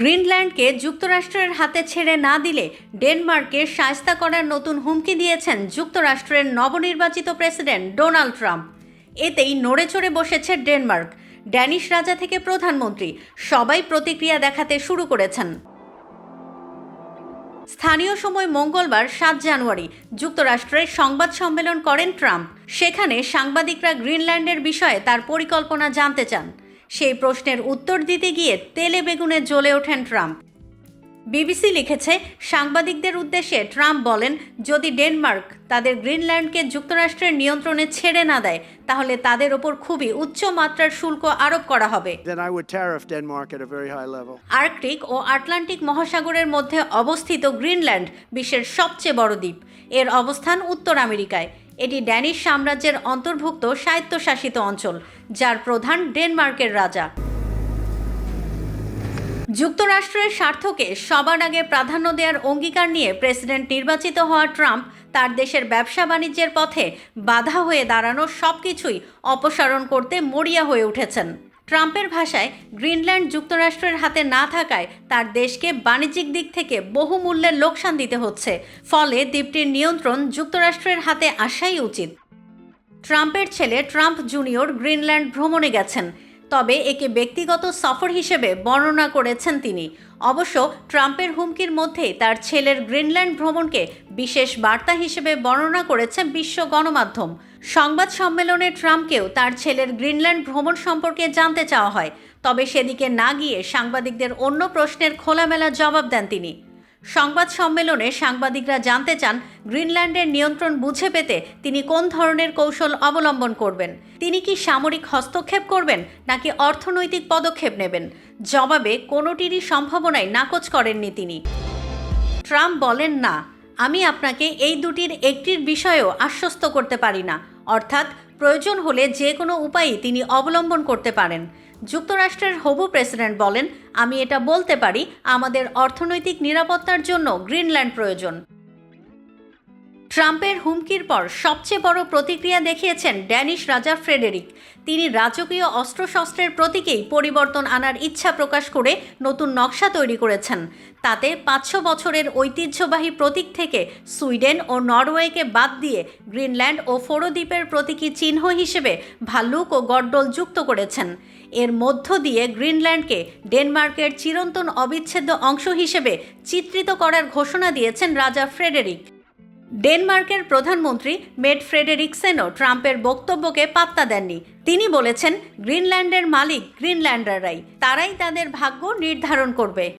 গ্রিনল্যান্ডকে যুক্তরাষ্ট্রের হাতে ছেড়ে না দিলে ডেনমার্কে সায়স্তা করার নতুন হুমকি দিয়েছেন যুক্তরাষ্ট্রের নবনির্বাচিত প্রেসিডেন্ট ডোনাল্ড ট্রাম্প। এতেই নড়ে চড়ে বসেছে ডেনমার্ক। ড্যানিশ রাজা থেকে প্রধানমন্ত্রী সবাই প্রতিক্রিয়া দেখাতে শুরু করেছেন। স্থানীয় সময় মঙ্গলবার সাত জানুয়ারি যুক্তরাষ্ট্রে সংবাদ সম্মেলন করেন ট্রাম্প। সেখানে সাংবাদিকরা গ্রিনল্যান্ডের বিষয়ে তার পরিকল্পনা জানতে চান। সেই প্রশ্নের উত্তর দিতে গিয়ে তেলে বেগুনে জ্বলে ওঠেন ট্রাম্প। বিবিসি লিখেছে সাংবাদিকদের উদ্দেশ্যে ট্রাম্প বলেন যদি ডেনমার্ক তাদের গ্রিনল্যান্ডকে যুক্তরাষ্ট্রের নিয়ন্ত্রণে ছেড়ে না দেয় তাহলে তাদের ওপর খুবই উচ্চ মাত্রার শুল্ক আরোপ করা হবে. আর্কটিক ও আটলান্টিক মহাসাগরের মধ্যে অবস্থিত গ্রিনল্যান্ড বিশ্বের সবচেয়ে বড় দ্বীপ। এর অবস্থান উত্তর আমেরিকায়। এটি ড্যানিশ সাম্রাজ্যের অন্তর্ভুক্ত স্বায়ত্তশাসিত অঞ্চল, যার প্রধান ডেনমার্কের রাজা। যুক্তরাষ্ট্রের স্বার্থকে সবার আগে প্রাধান্য দেওয়ার অঙ্গীকার নিয়ে প্রেসিডেন্ট নির্বাচিত হওয়া ট্রাম্প তার দেশের ব্যবসা বাণিজ্যের পথে বাধা হয়ে দাঁড়ানো সব কিছুই অপসারণ করতে মরিয়া হয়ে উঠেছেন। ট্রাম্পের ভাষায় গ্রিনল্যান্ড যুক্তরাষ্ট্রের হাতে না থাকায় তার দেশকে বাণিজ্যিক দিক থেকে বহুমূল্যের লোকসান দিতে হচ্ছে। ফলে দ্বীপটির নিয়ন্ত্রণ যুক্তরাষ্ট্রের হাতে আসাই উচিত। ট্রাম্পের ছেলে ট্রাম্প জুনিয়র গ্রিনল্যান্ড ভ্রমণে গেছেন। তবে একে ব্যক্তিগত সফর হিসেবে বর্ণনা করেছেন তিনি। অবশ্য ট্রাম্পের হুমকির মধ্যেই তার ছেলের গ্রিনল্যান্ড ভ্রমণকে বিশেষ বার্তা হিসেবে বর্ণনা করেছে বিশ্ব গণমাধ্যম। সংবাদ সম্মেলনে ট্রাম্পকেও তার ছেলের গ্রিনল্যান্ড ভ্রমণ সম্পর্কে জানতে চাওয়া হয়। তবে সেদিকে না গিয়ে সাংবাদিকদের অন্য প্রশ্নের খোলামেলা জবাব দেন তিনি। সংবাদ সম্মেলনে সাংবাদিকরা জানতে চান, গ্রিনল্যান্ডের নিয়ন্ত্রণ বুঝে পেতে তিনি কোন ধরনের কৌশল অবলম্বন করবেন? তিনি কি সামরিক হস্তক্ষেপ করবেন, নাকি অর্থনৈতিক পদক্ষেপ নেবেন? জবাবে কোনোটিরই সম্ভাবনায় নাকচ করেননি তিনি। ট্রাম্প বলেন না। আমি আপনাকে এই দুটির একটির বিষয়েও আশ্বস্ত করতে পারি না। অর্থাৎ, প্রয়োজন হলে যে কোনো উপায়ে তিনি অবলম্বন করতে পারেন। যুক্তরাষ্ট্রের হবু প্রেসিডেন্ট বলেন, আমি এটা বলতে পারি, আমাদের অর্থনৈতিক নিরাপত্তার জন্য গ্রিনল্যান্ড প্রয়োজন। ট্রাম্পের হুমকির পর সবচেয়ে বড় প্রতিক্রিয়া দেখিয়েছেন ড্যানিশ রাজা ফ্রেডেরিক। তিনি রাজকীয় অস্ত্রশস্ত্রের প্রতীকেই পরিবর্তন আনার ইচ্ছা প্রকাশ করে নতুন নকশা তৈরি করেছেন। তাতে পাঁচশো বছরের ঐতিহ্যবাহী প্রতীক থেকে সুইডেন ও নরওয়েকে বাদ দিয়ে গ্রিনল্যান্ড ও ফোরোদ্বীপের প্রতীকী চিহ্ন হিসেবে ভাল্লুক ও গড্ডল যুক্ত করেছেন। এর মধ্য দিয়ে গ্রিনল্যান্ডকে ডেনমার্কের চিরন্তন অবিচ্ছেদ্য অংশ হিসেবে চিত্রিত করার ঘোষণা দিয়েছেন রাজা ফ্রেডেরিক। ডেনমার্কের প্রধানমন্ত্রী মেড ফ্রেডেরিকসেনও ট্রাম্পের বক্তব্যকে পাত্তা দেননি। তিনি বলেছেন, গ্রিনল্যান্ডের মালিক গ্রিনল্যান্ডাররাই। তারাই তাদের ভাগ্য নির্ধারণ করবে।